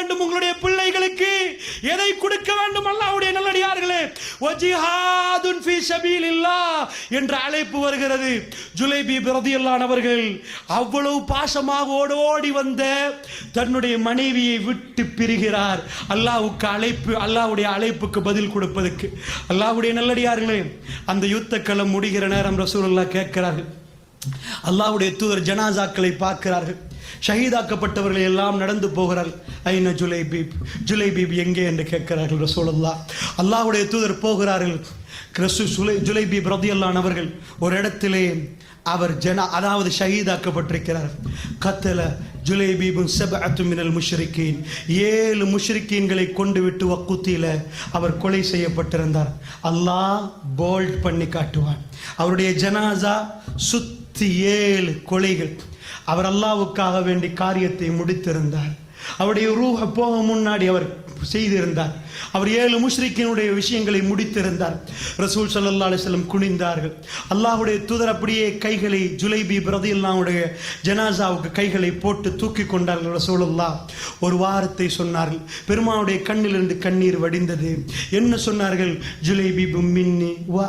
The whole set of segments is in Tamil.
வேண்டும் உங்களுடைய பிள்ளைகளுக்கு. எதை கொடுக்க வேண்டும்? அல்லாஹ்வுடைய நல்லடியார்களே வஜிஹாதுன் ஃபீ இல்லா என்ற அழைப்பு வருகிறது. ஜுலைபி பிரதியல்லானவர்கள் அவ்வளவு பாசமாக ஓடோடி வந்த தன்னுடைய மனைவியை விட்டு பிரிகிறார். அல்லாவுக்கு அழைப்பு அல்லாஹ்வுடைய அழைப்புக்கு பதில் கொடுப்பதற்கு. அல்லாவுடைய நல்லடியார்களே அந்த யுத்த களம் முடிகிற நேரம் ரசூலுல்லாஹ் கேட்கிறார்கள். அல்லாஹ்வுடைய தூதர் ஜனாசாக்களை பார்க்கிறார்கள். ஷஹீதாக்கப்பட்டவர்கள் எல்லாம் நடந்து போகிறார்கள். ஐன ஜுலைபீப் ஜுலைபீப் எங்கே என்று கேட்கிறார்கள் ரசூலல்லா அல்லாஹுடைய தூதர் போகிறார்கள். கிறிஸ்து சுலை ஜுலைபீப் ரதியல்லான் அவர்கள் ஒரு இடத்திலே அவர் ஜன அதாவது ஷஹீதாக்கப்பட்டிருக்கிறார். கத்தல ஜுலைபீபும் செப மினல் முஷ்ரிக்கீன் ஏழு முஷ்ரிக்கீன்களை கொண்டு விட்டு வக்குத்தியில் அவர் கொலை செய்யப்பட்டிருந்தார். அல்லாஹ் போல்ட் பண்ணி காட்டுவான். அவருடைய ஜனாசா சுத்த ஏழு கொலைகள். அவர் அல்லாவுக்காக வேண்டி காரியத்தை முடித்திருந்தார். அவருடைய ரூஹ போக முன்னாடி அவர் செய்திருந்தார். அவர் ஏழு முஷ்ரிக்கினுடைய விஷயங்களை முடித்திருந்தார். ரசூல் சல்லா அலிஸ்லம் குனிந்தார்கள். அல்லாஹுடைய தூதர் அப்படியே கைகளை ஜுலைபி பிரதில்லாவுடைய ஜனாசாவுக்கு கைகளை போட்டு தூக்கி கொண்டார்கள் ரசூலுல்லா ஒரு வாரத்தை சொன்னார்கள். பெருமாவுடைய கண்ணிலிருந்து கண்ணீர் வடிந்தது. என்ன சொன்னார்கள்? ஜுலைபீப் மின்னி வ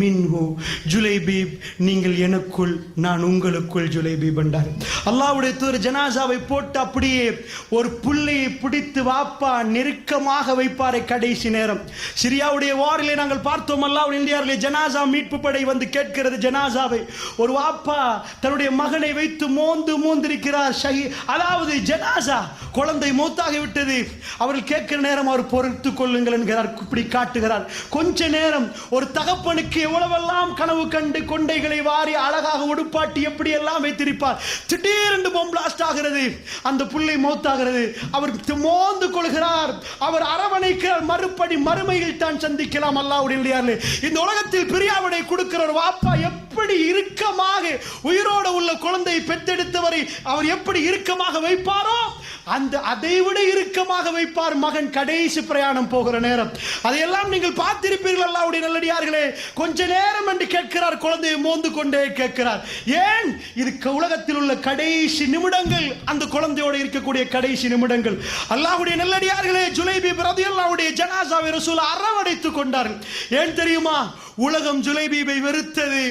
மின்ஹு. ஜுலைபீப் நீங்கள் எனக்குள் நான் உங்களுக்குள் ஜுலைபீப் என்றார் அல்லாவுடைய தூதர் ஜனாசாவை போட்டு அப்படியே ஒரு புள்ளையை பிடித்து வாப்பா நெருக்கமாக வைப்பாரை கடைசி நேரம். சிரியாவுடைய வாரிலே நாங்கள் பார்த்தோம் அல்லாஹ் இந்தியாவிலே ஜனாசா மீட்பு படை வந்து கேட்கிறது. ஜனாசாவை ஒரு வாப்பா தன்னுடைய மகனை வைத்து மோந்து மோந்திருக்கிறார். ஷஹி அதாவது ஜனாசா குழந்தை மூத்தாகி விட்டது அவர்கள் கேட்கிற நேரம் அவர் பொறுத்து கொள்ளுங்கள் என்கிறார் இப்படி காட்டுகிறார். கொஞ்ச நேரம் ஒரு தகப்பனுக்கு எவ்வளவெல்லாம் கனவு கண்டு கொண்டைகளை வாரி அழகாக உடுப்பாட்டி எப்படி எல்லாம் வைத்திருப்பார். திடீரென்று பொம்பளாஸ்ட் ஆகிறது. அந்த புள்ளை மௌத்தாகிறது. அவர் மோந்து கொள்கிறார். அவர் அரவணைக்கிறார் மறுபடி மறுமையில் தான் சந்திக்கலாம். அல்லாவுடைய இந்த உலகத்தில் பிரியாவிடை கொடுக்கிற ஒரு வாப்பா எப்படி இறுக்கமாக உயிரோடு உள்ள குழந்தையை பெற்றெடுத்தவரை அவர் எப்படி இறுக்கமாக வைப்பாரோ அந்த அதை விட இறுக்கமாக வைப்பார் மகன் கடைசி பிரயாணம் போகிற நேரம். அதையெல்லாம் நீங்கள் பார்த்திருப்பீர்கள் அல்லாவுடைய நல்லடியார்களே. கொஞ்ச நேரம் என்று கேட்கிறார் குழந்தையை மோந்து கொண்டே கேட்கிறார். ஏன்? இது உலகத்தில் உள்ள கடைசி நிமிடங்கள் அந்த குழந்தையோடு இருக்கக்கூடிய கடைசி நிமிடங்கள். அல்லாவுடைய நல்லடியார்களே ஜுலைபி பிரதி அல்லாவுடைய ஜனாசாவை ரசூல் அரவணைத்துக் கொண்டார்கள். ஏன் தெரியுமா? உலகம் ஜுலைபீபை வெறுத்தது.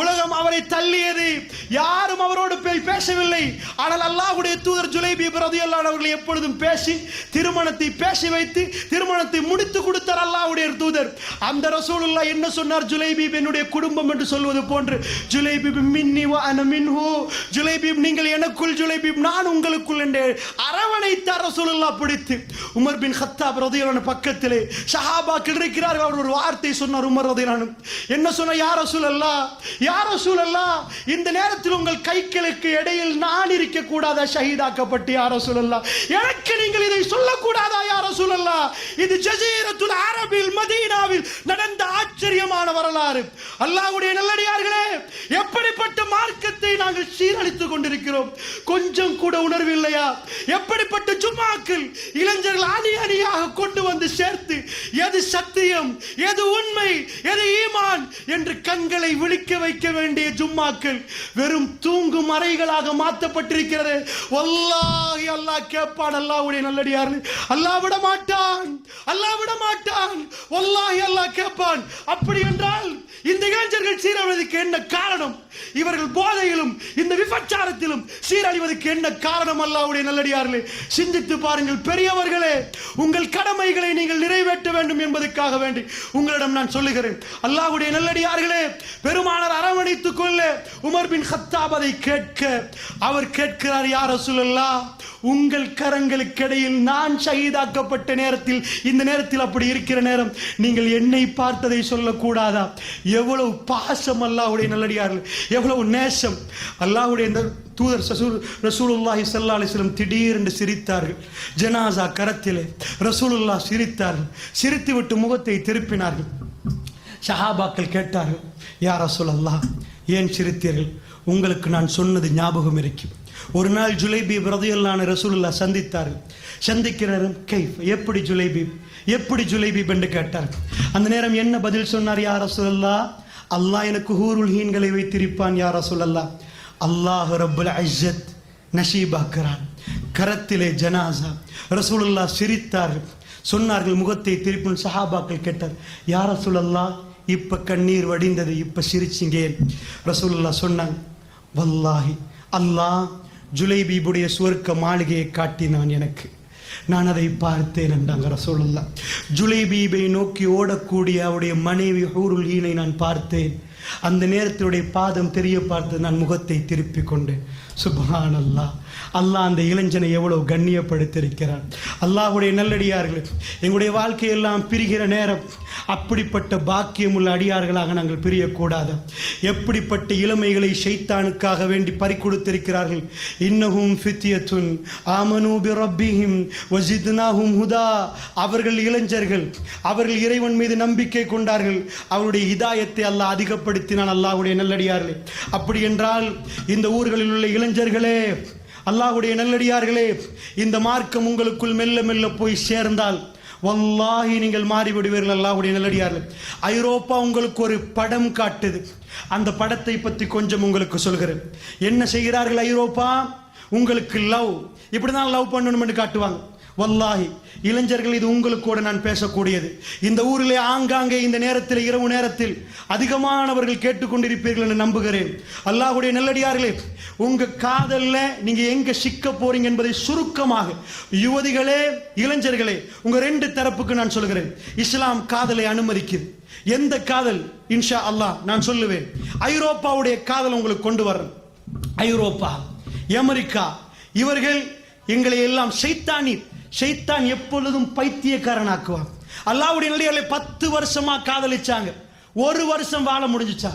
உலகம் அவரை தள்ளியது. யாரும் அவரோடு போய் பேசவில்லை. ஆனால் அல்லாஹுடைய தூதர் ஜுலைபீப் ரதியல்லான் அவர்களை எப்பொழுதும் பேசி திருமணத்தை பேசி வைத்து திருமணத்தை முடித்து கொடுத்தார் அல்லாஹுடைய தூதர். அந்த ரசூலுல்லா என்ன சொன்னார்? ஜுலைபீப் என்னுடைய குடும்பம் என்று சொல்வது போன்று ஜுலைபீப் மின்னி வ அன மின்ஹு. ஜுலைபீப் நீங்கள் எனக்குள் ஜுலைபீப் நான் உங்களுக்குள் என்று அரவணைத்தார் ரசூலுல்லா பிடித்து. உமர் பின் ஹத்தாப் ரதியல்லான் பக்கத்திலே ஷஹாபா இருக்கிறார்கள். அவர் ஒரு வார்த்தை சொன்னார் உமர் ரதியல்லான் என்ன சொன்ன யார சூழல்லா யார சூழல்லா இந்த நேரத்தில் உங்கள் கைகளுக்கு இடையில் நான் இருக்க கூடாத ஷஹீதாக்கப்பட்டு யார சூழல்லா எனக்கு நீங்கள் இதை சொல்லக்கூடாது. இது ஜசீரத்துல் அரபில் மதீனாவில் நடந்த ஆச்சரியமான வரலாறு. அல்லாஹ்வுடைய நல்லடியார்களே எப்படிப்பட்ட மார்க்கத்தை நாங்கள் சீரழித்துக் கொண்டிருக்கிறோம்? கொஞ்சம் கூட உணர்வில்லையா எப்படிப்பட்ட ஜும்மாக்கள் இளைஞர்கள் அணி அணியாக கொண்டு வந்து சேர்த்து எது சத்தியம் எது உண்மை எது ஈமான் என்று கண்களை விழிக்க வைக்க வேண்டிய ஜும்மாக்கள் வெறும் தூங்கும் அறைகளாக மாற்றப்பட்டிருக்கிறது. வல்லாஹி அல்லாஹ் அல்லாஹ் கேட்பான் அல்லாஹ்வுடைய நல்லடியார்னு. அல்லாஹ் விட மாட்டான் அல்லாஹ் விட மாட்டான் வல்லாஹி அல்லாஹ் கேட்பான் அப்படி என்றால் இந்த இளைஞர்கள் சீரழிவதற்கு என்ன காரணம்? இவர்கள் போதையிலும் இந்த விபச்சாரத்திலும் சீரழிவதற்கு என்ன காரணம்? அல்லாஹ்வுடைய நல்லடியார்களே சிந்தித்து பாருங்கள். பெரியவர்களே உங்கள் கடமைகளை நீங்கள் நிறைவேற்ற வேண்டும் என்பதற்காக வேண்டி உங்களிடம் நான் சொல்லுகிறேன். அல்லாஹ்வுடைய நல்லடியார்களே பெருமானார் அரவணைத்துக் கொள்ள உமர் பின் ஹத்தாப் அதை கேட்க அவர் கேட்கிறார் யார் சொல்லல்லா உங்கள் கரங்களுக்கிடையில் நான் ஷஹீதாக்கப்பட்ட நேரத்தில் இந்த நேரத்தில் அப்படி இருக்கிற நேரம் நீங்கள் என்னை பார்த்ததை சொல்லக்கூடாதா? எவ்வளவு பாசம் அல்லாவுடைய நல்லடியார்கள் எவ்வளவு நேசம். அல்லாவுடைய இந்த தூதர் சசூர் ரசூலுல்லாஹி சல்லா அலிஸ்லம் திடீரென்று சிரித்தார்கள். ஜனாசா கரத்திலே ரசூலுல்லா சிரித்தார்கள். சிரித்துவிட்டு முகத்தை திருப்பினார்கள். ஷஹாபாக்கள் கேட்டார்கள் யார் ரசூலல்லாஹ் ஏன் சிரித்தீர்கள்? உங்களுக்கு நான் சொன்னது ஞாபகம் இருக்கும். ஒரு நாள் ஜுலைபி பிரதையல்லான ரசூலுல்லா சந்தித்தார்கள். சந்திக்கிற கைஃப் எப்படி ஜுலைபி எப்படி ஜுலைபீப்? என்று கேட்டார் அந்த நேரம் என்ன பதில் சொன்னார் யார் ரசூலல்லா அல்லாஹ் எனக்கு ஹூருல் ஹீன்களை வைத்திருப்பான் யார் ரசூலல்லா அல்லாஹ் ரபுல் அஜத் நஷீபாக்கிறான். கரத்திலே ஜனாசா. ரசூலுல்லா சிரித்தார்கள். சொன்னார்கள் முகத்தை திருப்பும் சஹாபாக்கள் கேட்டார் யார் ரசூலல்லா இப்போ கண்ணீர் வடிந்தது இப்போ சிரிச்சிங்க ரசூலுல்லா சொன்னாங்க வல்லாஹி அல்லாஹ் ஜுலைபீபுடைய சுவர்க்க மாளிகையை காட்டினான் எனக்கு. நான் அதை பார்த்தேன் என்றாங்க ரசோல்லா ஜுலைபீபை நோக்கி ஓடக்கூடிய அவருடைய மனைவி ஹூருல் ஈனை நான் பார்த்தேன். அந்த நேரத்தினுடைய பாதம் தெரிய பார்த்து நான் முகத்தை திருப்பிக் கொண்டேன். சுபஹான் அல்லாஹ் அல்லாஹ் அந்த இளைஞனை எவ்வளோ கண்ணியப்படுத்தியிருக்கிறான். அல்லாஹ்வுடைய நல்லடியார்கள் எங்களுடைய வாழ்க்கையெல்லாம் பிரிகிற நேரம் அப்படிப்பட்ட பாக்கியமுள்ள அடியார்களாக நாங்கள் பிரியக்கூடாது. எப்படிப்பட்ட இளமைகளை ஷைத்தானுக்காக வேண்டி பறிக்கொடுத்திருக்கிறார்கள். இன்னகும் ஃபித்தியத்துன் ஆமனு பிரப்பிஹிம் வஜித்னாஹும் ஹுதா. அவர்கள் இளைஞர்கள் அவர்கள் இறைவன் மீது நம்பிக்கை கொண்டார்கள். அவருடைய இதாயத்தை அல்லாஹ் அதிகப்படுத்தினான் அல்லாஹுடைய நல்லடியார்களே. அப்படி என்றால் இந்த ஊர்களில் உள்ள இளைஞர்களே அல்லாஹுடைய நல்லடியார்களே இந்த மார்க்கம் உங்களுக்குள் மெல்ல மெல்ல போய் சேர்ந்தால் வல்லாகி நீங்கள் மாறிவிடுவீர்கள் அல்லாஹுடைய நல்லடியார்கள். ஐரோப்பா உங்களுக்கு ஒரு படம் காட்டுது. அந்த படத்தை பற்றி கொஞ்சம் உங்களுக்கு சொல்கிறேன். என்ன செய்கிறார்கள் ஐரோப்பா? உங்களுக்கு லவ். இப்படி தான் லவ் பண்ணணும்னு காட்டுவாங்க. வல்லாஹி இளைஞர்கள் இது உங்களுக்கூட நான் பேசக்கூடியது. இந்த ஊரிலே ஆங்காங்கே இந்த நேரத்தில் இரவு நேரத்தில் அதிகமானவர்கள் கேட்டுக்கொண்டிருப்பீர்கள் என்று நம்புகிறேன். அல்லாஹுடைய நல்லடியார்களே உங்க காதல்ல நீங்க எங்க சிக்க போறீங்க என்பதை சுருக்கமாக யுவதிகளே இளைஞர்களே உங்க ரெண்டு தரப்புக்கு நான் சொல்கிறேன் இஸ்லாம் காதலை அனுமதிக்குது. எந்த காதல்? இன்ஷா அல்லாஹ் நான் சொல்லுவேன். ஐரோப்பாவுடைய காதல் உங்களுக்கு கொண்டு வர்றேன். ஐரோப்பா அமெரிக்கா இவர்கள் எங்களை எல்லாம் ஷைத்தானி ஷைத்தான் எப்பொழுதும் பைத்தியக்காரனாக்குவான். அல்லாவுடைய நிலையாலே பத்து வருஷமா காதலிச்சாங்க. ஒரு வருஷம் வாழ முடிஞ்சுச்சா?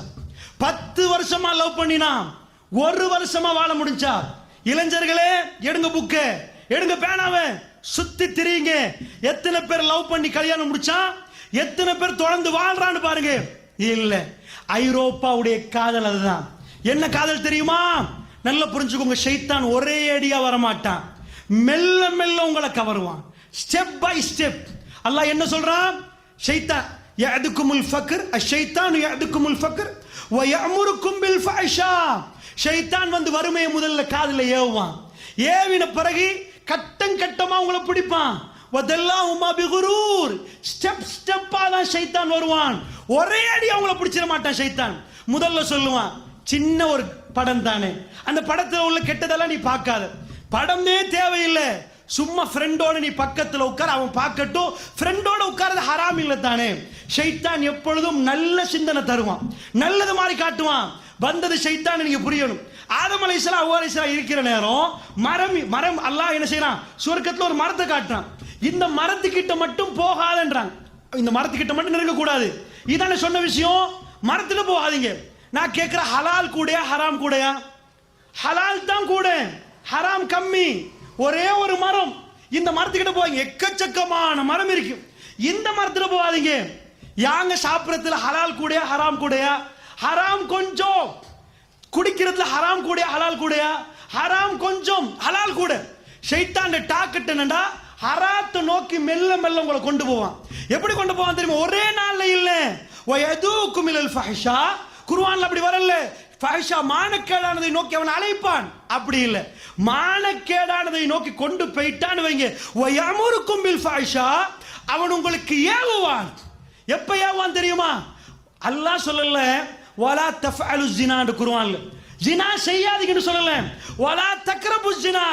பத்து வருஷமா லவ் பண்ணினா ஒரு வருஷமா வாழ முடிஞ்சா? இளைஞர்களே எடுங்க புக்கு எடுங்க பேனாவை சுத்தி திரியுங்க. எத்தனை பேர் லவ் பண்ணி கல்யாணம் முடிச்சா? எத்தனை பேர் தொடர்ந்து வாழ்றான்னு பாருங்க. இல்ல ஐரோப்பாவுடைய காதல் அதுதான். என்ன காதல் தெரியுமா? நல்லா புரிஞ்சுக்கோங்க ஷைத்தான் ஒரே அடியா வரமாட்டான். மெல்ல மெல்ல உங்களை கவருவான். ஸ்டெப் பை ஸ்டெப் அல்லாஹ் என்ன சொல்றான் ஷைத்தான் யஅதுக்குமுல் ஃபக்ர் அஷைத்தான் யஅதுக்குமுல் ஃபக்ர் வ யஅமுருக்கும் பில் ஃபஹஷா. ஷைத்தான் வந்து வறுமையை முதல்ல காதுல ஏவுவான். ஏவின பிறகு கட்டம் கட்டமா உங்களை பிடிப்பான். வதெல்லாம் உமா பிகுரூர். ஸ்டெப் ஸ்டெப்பா தான் ஷைத்தான் வருவான். ஒரே அடி அவங்கள பிடிச்சிட மாட்டான் ஷைத்தான். முதல்ல சொல்லுவான் சின்ன ஒரு படம் தானே அந்த படத்தில் உள்ள கெட்டதெல்லாம் நீ பார்க்காத. படமே தேவையில்லை. சும்மா ஃப்ரெண்டோட நீ பக்கத்தில் உட்கார அவன் பார்க்கட்டும். ஃப்ரெண்டோட உட்கார்றது ஹராம் இல்லை தானே. ஷைத்தான் எப்பொழுதும் நல்ல சிந்தனை தருவான். நல்லது மாதிரி காட்டுவான். வந்தது ஷைத்தான் நீங்க புரியணும். ஆதம் அலைஹிஸ்ஸலாம் அவ்வா இருக்கிற நேரம் மரம் மரம் அல்லாஹ் என்ன செய்யறான்? சுவர்க்கத்தில் ஒரு மரத்தை காட்டுறான். இந்த மரத்துக்கிட்ட மட்டும் போகாதன்றாங்க இந்த மரத்துக்கிட்ட மட்டும் நெருங்க கூடாது. இதானே சொன்ன விஷயம்? மரத்துல போகாதீங்க. நான் கேட்குற ஹலால் கூடயா ஹராம் கூடயா? ஹலால் தான் கூட ஹராம் கம்மி. ஒரே ஒரு மரம். இந்த மரத்துக்கிட்ட போவாங்க. எக்கச்சக்கமான மரம் இருக்கு இந்த மரத்துல போகாதீங்க யாங்க சாப்பிடறதுல ஹலால் கூடயா ஹராம் கூடயா? ஹராம் கொஞ்சம். குடிக்கிறதுல ஹராம் கூடயா ஹலால் கூடயா? ஹராம் கொஞ்சம் ஹலால் கூட. ஷைத்தாண்ட டாக்கெட் என்னடா ஹராத்தை நோக்கி மெல்ல மெல்ல உங்களை கொண்டு போவான். எப்படி கொண்டு போவான் தெரியுமா? ஒரே நாள்ல இல்ல. வயதூக்கும் மிலல் ஃபஹ்ஷா. அப்படி வரல. ஃபஹ்ஷா மானக்கேடானதை நோக்கி அவன் அழைப்பான். அப்படி இல்லை. மானக்கேடானதை நோக்கி கொண்டு போயிட்டான்னு வைங்க. வயமுருக்கும் கும்பில் ஃபஹ்ஷா அவன் உங்களுக்கு ஏவுவான். எப்ப ஏவுவான் தெரியுமா? அல்லாஹ் சொல்லல வலா தஃபாலு ஜினான்னு குருவான்ல ஜினா செய்யாதீங்கன்னு சொல்லல. வலா தக்ரபு ஜினா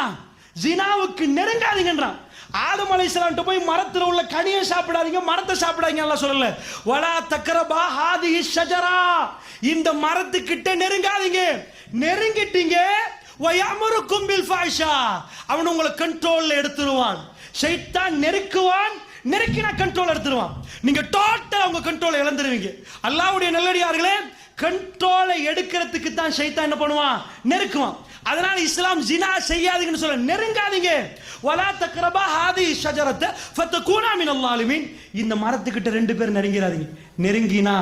ஜினாவுக்கு நெருங்காதீங்கன்றான். ஆதம் அலைசலான்ட்டு போய் மரத்தில் உள்ள கனியை சாப்பிடாதீங்க மரத்தை சாப்பிடாதீங்க எல்லாம் சொல்லல. வலா தக்கரபா ஹாதி ஷஜரா. இந்த மரத்துக்கிட்ட நெருங்காதீங்க. நெருங்கிட்டீங்க. வயமுருக்கும் பில் ஃபாஷா அவன் உங்களை கண்ட்ரோல்ல எடுத்துருவான். ஷைத்தான் நெருக்குவான். நெருக்கினா கண்ட்ரோல் எடுத்துருவான். நீங்க டோட்டல் உங்க கண்ட்ரோல் இழந்துருவீங்க. அல்லாவுடைய நல்லடியார்களே கண்ட்ரோலை எடுக்கிறதுக்கு தான் ஷைத்தான் என்ன பண்ணுவான்? நெருக்குவான். அதனால இஸ்லாம் ஜினா செய்யாதீங்கன்னு சொல்ல நெருங்காதீங்க. வலா தக்ரபா ஹாதி ஷஜரத்த ஃபத்தகூனா மினல் அல்லாலுமீன் இந்த மரத்துக்கிட்ட ரெண்டு பேர் நெருங்கிறாதீங்க. நெருங்கினா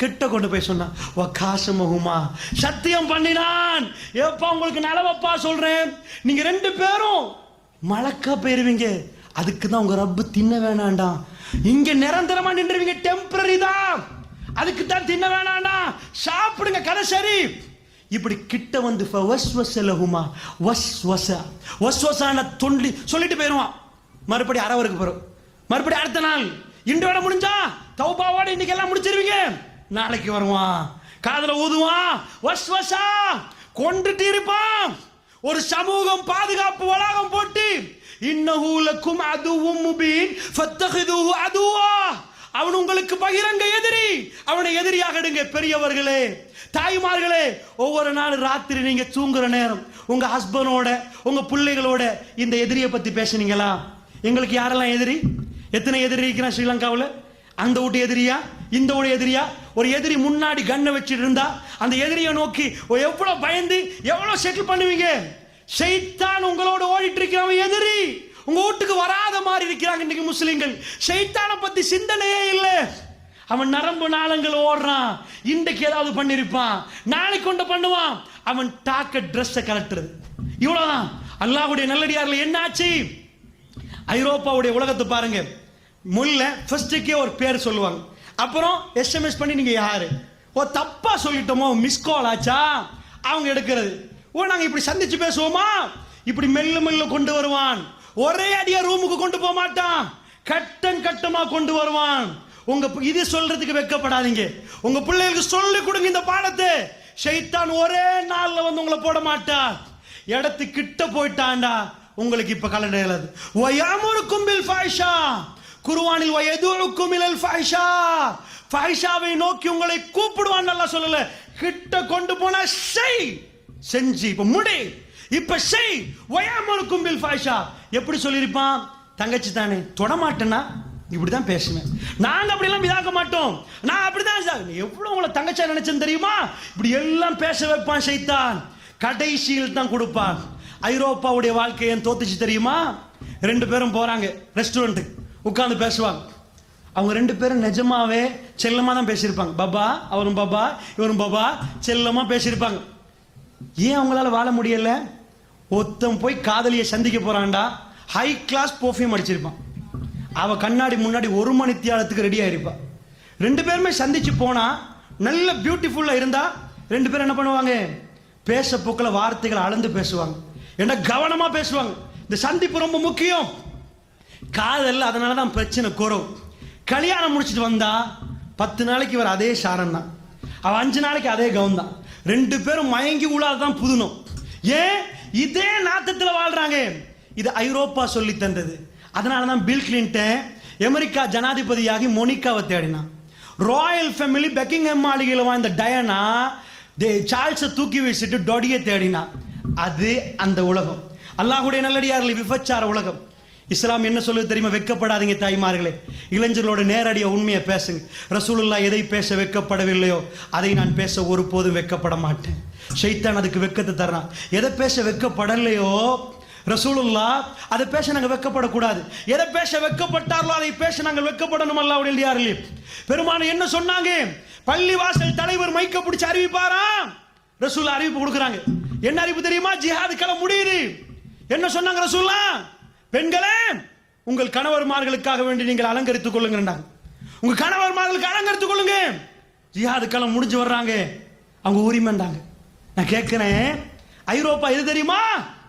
கிட்ட கொண்டு போய் சொன்னா வகாசமஹுமா சத்தியம் பண்ணினான். ஏப்பா உங்களுக்கு நலவப்பா சொல்றேன். நீங்க ரெண்டு பேரும் மழக்கா போயிருவீங்க. அதுக்கு தான் உங்க ரப்பு தின்ன வேணாண்டாம் இங்க நிரந்தரமா நின்றுவீங்க டெம்பரரி தான். அதுக்கு தான் தின்ன வேணாண்டா. சாப்பிடுங்க கதை சரி. இப்படி கிட்ட வந்து வஸ்வசலகுமா? வஸ்வச. வஸ்வசான தொண்டி. சொல்லிட்டு போயிடுவான் மறுபடி அரவருக்கு போகிறோம் மறுபடி அடுத்த நாள். இன்றோட முடிஞ்சா தௌபாவோட இன்னைக்கு எல்லாம் முடிச்சிருவீங்க. நாளைக்கு வருவான். காதல ஊதுவான். வஸ்வசா. கொண்டுட்டு இருப்பான். ஒரு சமூகம் பாதுகாப்பு வளாகம் போட்டு. இன்னஹூலக்கும் அதுவும் முபீன். ஃபத்தஹிதுஹு அதுவா. அவன் உங்களுக்கு பகிரங்க எதிரி. அவனை எதிரியாக எடுங்க பெரியவர்களே. தாய்மார்களே ஒவ்வொரு நாள் ராத்திரி நீங்க தூங்குற நேரம் உங்க ஹஸ்பண்டோட உங்க பிள்ளைகளோட இந்த எதிரியை பத்தி பேசுனீங்களா? எங்களுக்கு யாரெல்லாம் எதிரி? எத்தனை எதிரி இருக்கிறான் ஸ்ரீலங்காவில்? அந்த வீட்டு எதிரியா? இந்த வீடு எதிரியா? ஒரு எதிரி முன்னாடி கண்ணை வச்சுட்டு இருந்தா அந்த எதிரியை நோக்கி ஓ, எவ்வளவு பயந்து எவ்வளவு செட்டில் பண்ணுவீங்க? செய்தான் உங்களோட ஓடிட்டு இருக்கிறவன் எதிரி. உங்க வீட்டுக்கு வராத மாதிரி இருக்கிறாங்க இன்னைக்கு முஸ்லீம்கள். ஷைத்தானை பத்தி சிந்தனையே இல்லை. அவன் நரம்பு நாளங்கள் ஓடுறான். இன்றைக்கு ஏதாவது பண்ணிருப்பான். நாளைக்கு கொண்டு பண்ணுவான். அவன் டாக்க ட்ரெஸ்ஸை கலட்டுறது இவ்வளவுதான். அல்லாஹ்வுடைய நல்லடியார்ல என்னாச்சு? ஐரோப்பாவுடைய உலகத்தை பாருங்க. முல்ல ஃபர்ஸ்ட்டுக்கே ஒரு பேர் சொல்லுவாங்க. அப்புறம் எஸ்எம்எஸ் பண்ணி நீங்க யாரு? ஓ தப்பா சொல்லிட்டோமோ மிஸ் கால் ஆச்சா? அவங்க எடுக்கிறது. ஓ நாங்க இப்படி சந்திச்சு பேசுவோமா? இப்படி மெல்ல மெல்ல கொண்டு வருவான். ஒரே அடியா ரூமுக்கு கொண்டு போக மாட்டான். கட்டம் கட்டமா கொண்டு வருவான். உங்க இது சொல்றதுக்கு வெக்கப்படாதீங்க. உங்க பிள்ளைகளுக்கு சொல்லி கொடுங்க இந்த பாடத்தை. ஷைத்தான் ஒரே நாள்ல வந்து உங்களை போட மாட்டான் இடத்து கிட்ட போயிட்டான்டா. உங்களுக்கு இப்ப கலண்டது எழுது. வயாமுருக்கும் பில் ஃபாயிஷா. குர்ஆனில் வயதுருக்கும் இலல் ஃபாயிஷா. ஃபாயிஷாவை நோக்கி உங்களை கூப்பிடுவான் நல்லா சொல்லல. கிட்ட கொண்டு போனா செய். செஞ்சு இப்ப முடி. இப்ப செய். ஒயாமல் கும்பில் ஃபாஷா எப்படி சொல்லியிருப்பான்? தங்கச்சி தானே. தொட மாட்டேன்னா இப்படிதான் பேசுவேன். நாங்க அப்படிலாம் இதாக்க மாட்டோம். நான் அப்படிதான் தான் எவ்வளவு உங்களை தங்கச்சா நினைச்சேன் தெரியுமா? இப்படி எல்லாம் பேச வைப்பான் சைத்தான். கடைசியில் தான் கொடுப்பான். ஐரோப்பாவுடைய வாழ்க்கை ஏன் தோத்துச்சு தெரியுமா? ரெண்டு பேரும் போறாங்க. ரெஸ்டாரண்ட்டுக்கு உட்காந்து பேசுவாங்க. அவங்க ரெண்டு பேரும் நிஜமாவே செல்லமாக தான் பேசியிருப்பாங்க. பாபா அவரும் பாபா இவரும் பாபா செல்லமாக பேசியிருப்பாங்க. ஏன் அவங்களால வாழ முடியலை? ஒருத்தன் போய் காதலியை சந்திக்க போறான்டா ஹை கிளாஸ் பர்ஃப்யூம் அடிச்சிருப்பான். அவள் கண்ணாடி முன்னாடி ஒரு மணி தியாலத்துக்கு ரெடி ஆகிருப்பாள் ரெண்டு பேருமே சந்திச்சு போனா நல்ல பியூட்டிஃபுல்லாக இருந்தா ரெண்டு பேரும் என்ன பண்ணுவாங்க? பேச போக்கில் வார்த்தைகளை அளந்து பேசுவாங்க. என்ன கவனமாக பேசுவாங்க. இந்த சந்திப்பு ரொம்ப முக்கியம். காதல் அதனால தான் பிரச்சனை குறவு. கல்யாணம் முடிச்சுட்டு வந்தா பத்து நாளைக்கு இவர் அதே சாரம் தான். அவன் அஞ்சு நாளைக்கு அதே கவுன் தான். ரெண்டு பேரும் மயங்கி உழாதான் புதுணும். ஏன்? இதே நாட்டத்துல வாழ்றாங்க. இது ஐரோப்பா சொல்லி தந்தது. அதனால தான் பில் கிளின்டன் அமெரிக்கா ஜனாதிபதியாகி மோனிகாவை தேடினான். ராயல் ஃபேமிலி பெக்கிங்ஹாம் மாளிகையில் வாழ்ந்த டயனா தே சார்ல்ஸை தூக்கி வீசிட்டு டொடியை தேடினான். அது அந்த உலகம். அல்லாஹுடைய நல்லடியார்கள் விபச்சார உலகம். இஸ்லாம் என்ன சொல்லுது தெரியுமா? வெக்கப்படாதீங்க தாய்மார்களே. இளைஞர்களோட நேரடியாக உண்மையை பேசுங்க. ரசூலுல்லா எதை பேச வெக்கப்படவில்லையோ அதை நான் பேச ஒருபோதும் வெக்கப்பட மாட்டேன். ஷைத்தான் அதுக்கு வெக்கத்தை தர்றான். எதை பேச வெக்கப்படலையோ ரசூலுல்லா அதை பேச நாங்கள் வெக்கப்படக்கூடாது. எதை பேச வெக்கப்பட்டார்களோ அதை பேச நாங்கள் வெக்கப்படணும் அல்லாவுடைய இல்லையார்களே பெருமான என்ன சொன்னாங்க? பள்ளிவாசல் தலைவர் மைக்க பிடிச்சி அறிவிப்பாரா? ரசூல் அறிவிப்பு கொடுக்குறாங்க. என்ன அறிவிப்பு தெரியுமா? ஜிஹாது களம் முடியுது. என்ன சொன்னாங்க ரசூல்லா பெண்களே உங்கள் கணவர்மார்களுக்காக வேண்டி நீங்கள் அலங்கரித்துக் கொள்ளுங்கன்றாங்க உங்க கணவர்மார்களுக்கு அலங்கரித்துக் கொள்ளுங்க ஜிஹாது களம் முடிஞ்சு வர்றாங்க. அவங்க உரிமைண்டாங்க நான் கேட்கிறேன் ஐரோப்பா எது தெரியுமா?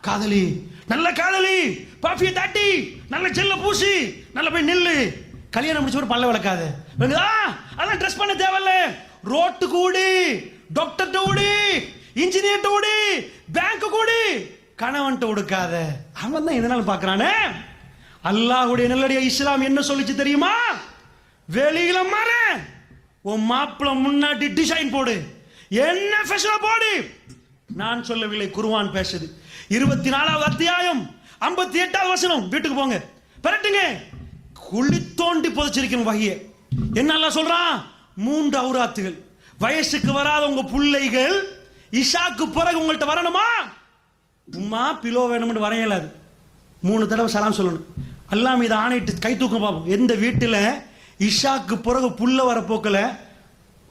காதலி. நல்ல காதலி. பாஃபியை தாட்டி. நல்ல செல்ல பூசி. நல்ல போய் நில்லு. கல்யாணம் முடிச்ச ஒரு பல்ல விளக்காது. அதான் அதெல்லாம் ட்ரெஸ் பண்ண தேவையில்ல. ரோட்டு கூடி டாக்டர் ஓடி இன்ஜினியர் ஓடி பேங்க் கூடி கணவன்கிட்ட ஒடுக்காத. அவன் தான் இதனால பார்க்கறானே அல்லாஹுடைய நல்லடியா இஸ்லாம் என்ன சொல்லிச்சு தெரியுமா? வெளியில மாற. உன் மாப்பிள முன்னாடி டிசைன் போடு. என்ன ஃபேஷனை போடு. நான் சொல்லவில்லை குருவான் பேசுது. இருபத்தி நாலாவது அத்தியாயம் ஐம்பத்தி எட்டாவது வசனம். வீட்டுக்கு போங்க. பரட்டுங்க. குழி தோண்டி புதைச்சிருக்கணும் வகைய. என்னெல்லாம் சொல்றான்? மூன்று அவுராத்துகள். வயசுக்கு வராத உங்க பிள்ளைகள் இஷாக்கு பிறகு உங்கள்கிட்ட வரணுமா? உம்மா பிலோ வேணும்னு வர மூணு தடவை சலாம் சொல்லணும். எல்லாம் இதை ஆணையிட்டு கை தூக்கம் பார்ப்போம் எந்த வீட்டில் இஷாக்கு பிறகு புல்ல வர போக்கில்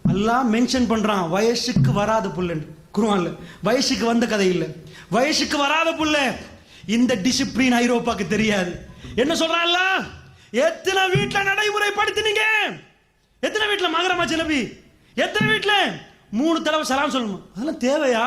எல்லாம் மென்ஷன் பண்ணுறான் வயசுக்கு வராத புல்லுன்னு. குருவான்ல வயசுக்கு வந்த கதை இல்லை. வயசுக்கு வராத புல்ல. இந்த டிசிப்ளின் ஐரோப்பாக்கு தெரியாது. என்ன சொல்றான்ல எத்தனை வீட்டில் நடைமுறைப்படுத்தினீங்க? எத்தனை வீட்டில் மகரமா ஜிலபி எத்தனை வீட்டில்? மூணு தடவை சலாம் சொல்லணும். அதெல்லாம் தேவையா?